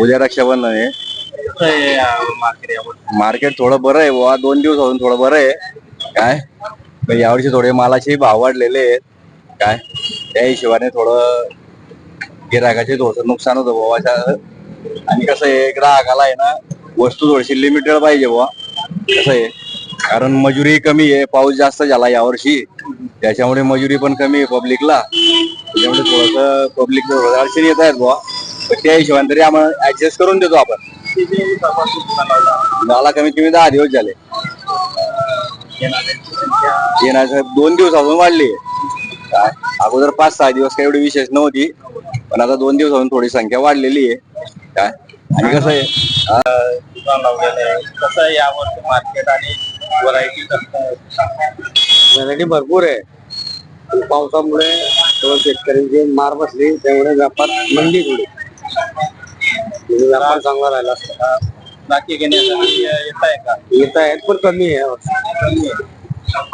उद्या रक्षाबंधन आहे. मार्केट थोडं बरं आहे बुवा. दोन दिवस होऊन थोडं बरं आहे. काय? पण यावर्षी थोडे मालाचे भाव वाढलेले आहेत. काय? त्या हिशोबाने थोडं गिराकाचे थोडस नुकसान होतं बुवा. आणि कसं आहे ग्राहकाला आहे ना वस्तू थोडीशी लिमिटेड पाहिजे बुवा. कसं आहे? कारण मजुरी कमी आहे. पाऊस जास्त झाला यावर्षी. त्याच्यामुळे मजुरी पण कमी आहे पब्लिकला त्याच्यामुळे थोडस पब्लिक अडचणी येत आहेत बुवा. पण त्या हिशोबाने तरी आम्हाला ऍडजस्ट करून देतो आपण. मला कमीत कमी दहा दिवस झाले. येण्याचं दोन दिवसापासून वाढली. काय? अगोदर पाच सहा दिवस काही एवढी विशेष नव्हती. पण आता दोन दिवसापासून थोडी संख्या वाढलेली आहे. काय? आणि कसं आहे? दुकान लावलेलं आहे कसं आहे यावर मार्केट आणि व्हरायटी व्हरायटी भरपूर आहे. पावसामुळे शेतकऱ्यांची मार बसली त्यामुळे व्यापार मंदी थोडी व्यापार चांगला राहिला असता. बाकी घेण्यासाठी येत आहे का? येत आहेत पण कमी आहे. यावर्षी.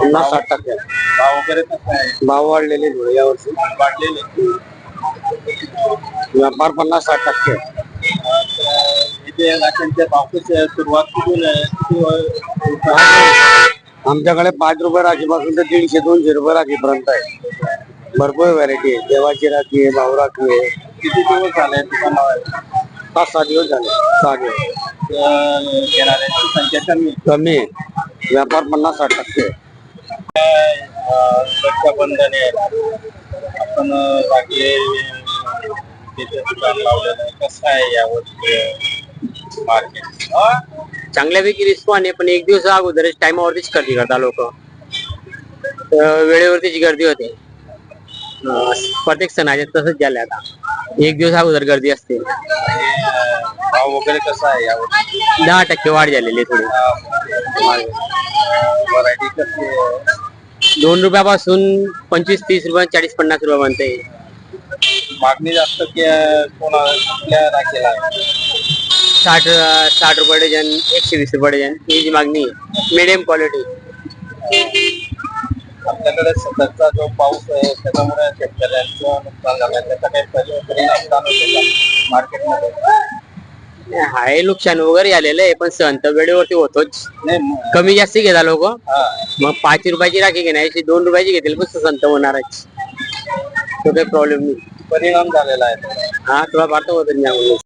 पन्नास साठ टक्के. आहे. भाव वगैरे कसं आहे. भाव वाढलेले थोडे यावर्षी. वाढलेले. व्यापार पन्नास साठ टक्के. आहे. इथे राशनच्या सुरुवात कुठून आहे. किती व- आमच्याकडे पाच रुपये राखीपासून तर दीडशे दोनशे रुपये राखीपर्यंत आहे. भरपूर व्हरायटी आहे. देवाची राखी आहे भाऊ राखी आहे. किती दिवस झाले लावायला पाच सहा दिवस झाले. सहा दिवस. तर येणाऱ्यांची संख्या कमी आहे. कमी आहे व्यापार पन्नास साठ टक्के आहे. अं, रक्षाबंधन आहे आपण अं, लागले तिथे दुकान लावलेलं आहे कसं आहे यावर मार्केट चांगल्यापैकी रिस्पॉन्स आहे पण एक दिवस अगोदरच टायमावरतीच गर्दी करता लोक. वेळेवरतीच गर्दी होते. अं, प्रत्येक सणाचे तसंच झाले आता. एक दिवस अगोदर गर्दी असते. भाव वगैरे कसा आहे यावर? दहा टक्के वाढ झालेली आहे थोडी. व्हरायटी कशी आहे? दोन रुपयापासून पंचवीस तीस रुपये चाळीस पन्नास रुपये म्हणते. मागणी जास्त की अं, कोणा कुठल्या राखेला आहे? साठ अं, साठ रुपये डझन एकशे वीस रुपये डझन ही जी मागणी आहे मिडियम क्वालिटी आपल्याकडे सततचा जो पाऊस आहे त्याच्यामुळे शेतकऱ्यांचं नुकसान झालं त्याचा काही परि- परिणाम जाणवतो का मार्केटमध्ये? हाय नुकसान वगैरे आलेलं आहे पण सण तर वेळेवरती होतोच. नाही म- कमी जास्ती घेता लोक. हा. मग पाच रुपयाची राखी घेण्याची दोन रुपयाची घेतील पण संत होणारच. तो काही प्रॉब्लेम नाही. परिणाम झालेला आहे. त्याचा. हा थोडा फार तर होतं